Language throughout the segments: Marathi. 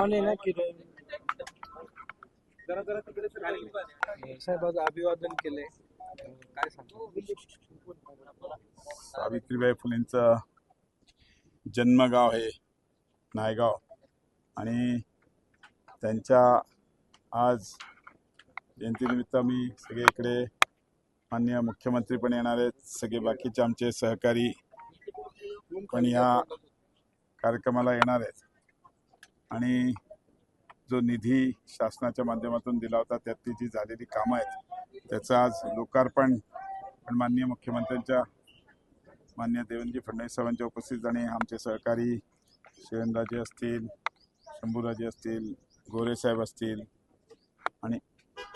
कौन है ना की साहेब आज अभिवादन केलंय. काय सांगतो? सावित्रीबाई फुलेंचं जन्मगाव आहे नायगाव. आणि त्यांच्या आज जयंतीनिमित्त मी सगळे इकडे माननीय मुख्यमंत्री पण येणार आहेत. सगळे बाकीचे आमचे सहकारी पण या कार्यक्रमाला येणार आहेत. आणि जो निधी शासनाच्या माध्यमातून दिला होता त्यातली जी झालेली कामं आहेत त्याचं आज लोकार्पण पण माननीय मुख्यमंत्र्यांच्या मान्य देवेंद्रजी फडणवीस साहेबांच्या उपस्थित आणि आमचे सहकारी शिवनराजे असतील शंभूराजे असतील गोरे साहेब असतील आणि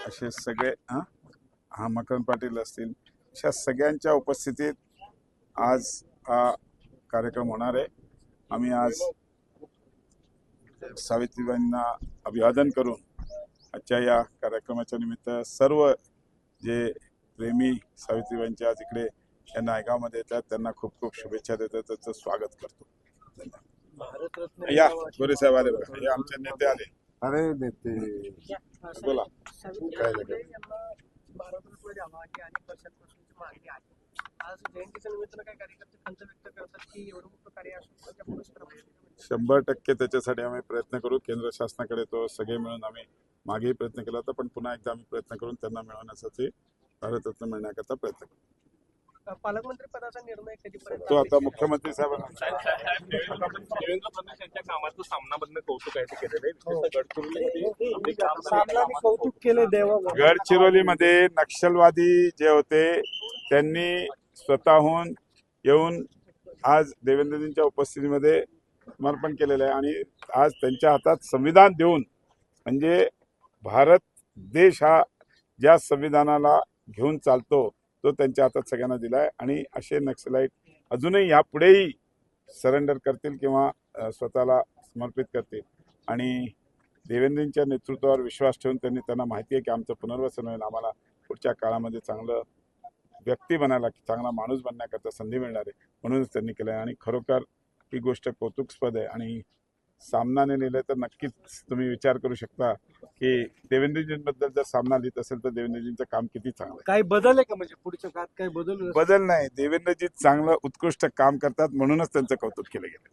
असे सगळे हां हा मकरंद पाटील असतील अशा सगळ्यांच्या उपस्थितीत आज हा कार्यक्रम होणार आहे. आम्ही आज सावित्रीबाईंना अभिवादन करून आजच्या या कार्यक्रमाच्या निमित्त सर्व जे प्रेमी सावित्रीबाईंचे आज इकडे या नायगावमध्ये येतात त्यांना खूप खूप शुभेच्छा देतात त्याचं स्वागत करतो. धन्यवाद. या गोरे साहेब आले बघा. हे आमचे नेते आले. अरे नेते. बोला. काय भारतरत्न द्यावा की अनेक वर्षांपासूनची मागणी आहे आज जयंतीच्या निमित्तानं कार्यकर्ते खंत व्यक्त करतात की एवढं मोठं कार्य असून शंभर टक्के त्याच्यासाठी आम्ही प्रयत्न करू. केंद्र शासनाकडे तो सगळे मिळून आम्ही मागेही प्रयत्न केला होता पण पुन्हा एकदा आम्ही प्रयत्न करून त्यांना मिळवण्यासाठी भारतरत्न मिळण्याकरता प्रयत्न करू. पालकमंत्री पदाचा निर्णय कधीपर्यंत तो आता मुख्यमंत्री देवेंद्र फडणवीस यांच्या कामाचं सामनामधनं कौतुक आहे केलेलं कौतुक केले देवा गडचिरोलीमध्ये नक्षलवादी जे होते त्यांनी स्वतःहून येऊन आज देवेंद्रजींच्या उपस्थितीमध्ये समर्पण केलेलं आहे. आणि आज त्यांच्या हातात संविधान देऊन म्हणजे भारत देश हा ज्या संविधानाला घेऊन चालतो तो त्यांच्या हातात सगळ्यांना दिला आहे आणि असे नक्षलाईट अजूनही यापुढेही सरेंडर करतील किंवा स्वतःला समर्पित करतील. आणि देवेंद्रजींच्या नेतृत्वावर विश्वास ठेवून त्यांनी त्यांना माहिती आहे की आमचं पुनर्वसन होईल आम्हाला पुढच्या काळामध्ये चांगलं व्यक्ती बनायला चांगला माणूस बनण्याकरता संधी मिळणार आहे म्हणूनच त्यांनी केलं आहे आणि खरोखर ही गोष्ट कौतुकस्पद आहे. आणि सामनाने लिहिलं तर नक्कीच तुम्ही विचार करू शकता की देवेंद्रजींबद्दल जर सामना लिहित असेल तर देवेंद्रजींचं काम किती चांगलं काही बदल आहे का म्हणजे पुढच्या काळात? काही बदल? बदल नाही. देवेंद्रजी चांगलं उत्कृष्ट काम करतात म्हणूनच त्यांचं कौतुक केलं गेलं.